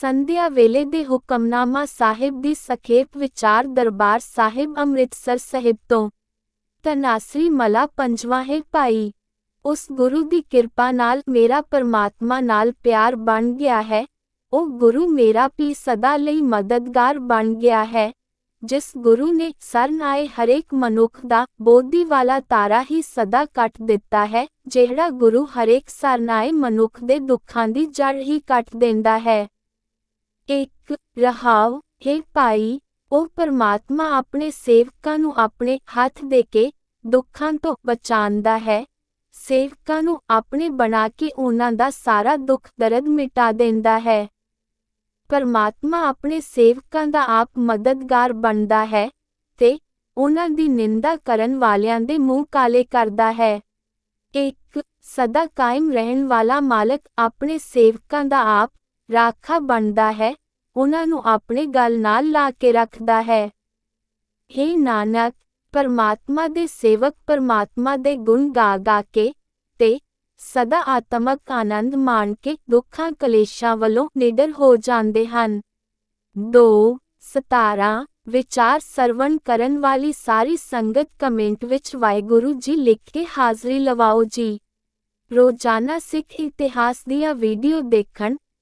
ਸੰਧਿਆ ਵੇਲੇ ਦੇ ਹੁਕਮਨਾਮਾ ਸਾਹਿਬ ਦੀ ਸਖੇਪ ਵਿਚਾਰ ਦਰਬਾਰ ਸਾਹਿਬ ਅੰਮ੍ਰਿਤਸਰ ਸਾਹਿਬ ਤੋਂ। ਤਨਾਸਰੀ ਮਲਾ ਪੰਜਵਾਂ ਹੈ, ਭਾਈ, ਉਸ ਗੁਰੂ ਦੀ ਕਿਰਪਾ ਨਾਲ ਮੇਰਾ ਪਰਮਾਤਮਾ ਨਾਲ ਪਿਆਰ ਬਣ ਗਿਆ ਹੈ। ਉਹ ਗੁਰੂ ਮੇਰਾ ਵੀ ਸਦਾ ਲਈ ਮਦਦਗਾਰ ਬਣ ਗਿਆ ਹੈ। ਜਿਸ ਗੁਰੂ ਨੇ ਸਰਨ ਆਏ ਹਰੇਕ ਮਨੁੱਖ ਦਾ ਬੋਧੀ ਵਾਲਾ ਤਾਰਾ ਹੀ ਸਦਾ ਕੱਟ ਦਿੱਤਾ ਹੈ, ਜਿਹੜਾ ਗੁਰੂ ਹਰੇਕ ਸਰਨਾਏ ਮਨੁੱਖ ਦੇ ਦੁੱਖਾਂ ਦੀ ਜੜ ਹੀ ਕੱਟ ਦਿੰਦਾ ਹੈ। ਇੱਕ ਰਹਾਵ, ਹੈ ਭਾਈ, ਉਹ ਪਰਮਾਤਮਾ ਆਪਣੇ ਸੇਵਕਾਂ ਨੂੰ ਆਪਣੇ ਹੱਥ ਦੇ ਕੇ ਦੁੱਖਾਂ ਤੋਂ ਬਚਾਉਂਦਾ ਹੈ। ਸੇਵਕਾਂ ਨੂੰ ਆਪਣੇ ਬਣਾ ਕੇ ਉਹਨਾਂ ਦਾ ਸਾਰਾ ਦੁੱਖ ਦਰਦ ਮਿਟਾ ਦਿੰਦਾ ਹੈ। ਪਰਮਾਤਮਾ ਆਪਣੇ ਸੇਵਕਾਂ ਦਾ ਆਪ ਮਦਦਗਾਰ ਬਣਦਾ ਹੈ ਤੇ ਉਹਨਾਂ ਦੀ ਨਿੰਦਾ ਕਰਨ ਵਾਲਿਆਂ ਦੇ ਮੂੰਹ ਕਾਲੇ ਕਰਦਾ ਹੈ। ਇੱਕ ਸਦਾ ਕਾਇਮ ਰਹਿਣ ਵਾਲਾ ਮਾਲਕ ਆਪਣੇ ਸੇਵਕਾਂ ਦਾ ਆਪ ਰਾਖਾ ਬਣਦਾ ਹੈ, ਉਹਨਾਂ ਨੂੰ ਆਪਣੇ ਗੱਲ ਨਾਲ ਲਾ ਕੇ ਰੱਖਦਾ ਹੈ। हे ਨਾਨਕ, ਪਰਮਾਤਮਾ ਦੇ ਸੇਵਕ ਪਰਮਾਤਮਾ ਦੇ ਗੁਣ ਗਾ ਗਾ ਕੇ ਤੇ ਸਦਾ ਆਤਮਕ ਆਨੰਦ ਮਾਣ ਕੇ ਦੁੱਖਾਂ ਕਲੇਸ਼ਾਂ ਵੱਲੋਂ ਨਿਡਰ ਹੋ ਜਾਂਦੇ ਹਨ। 2 17 ਵਿਚਾਰ ਸਰਵਣ ਕਰਨ ਵਾਲੀ ਸਾਰੀ ਸੰਗਤ ਕਮੈਂਟ ਵਿੱਚ ਵਾਹਿਗੁਰੂ ਜੀ ਲਿਖ ਕੇ ਹਾਜ਼ਰੀ ਲਵਾਓ ਜੀ। ਰੋਜ਼ਾਨਾ ਸਿੱਖ ਇਤਿਹਾਸ ਦੀਆਂ ਵੀਡੀਓ ਦੇਖਣ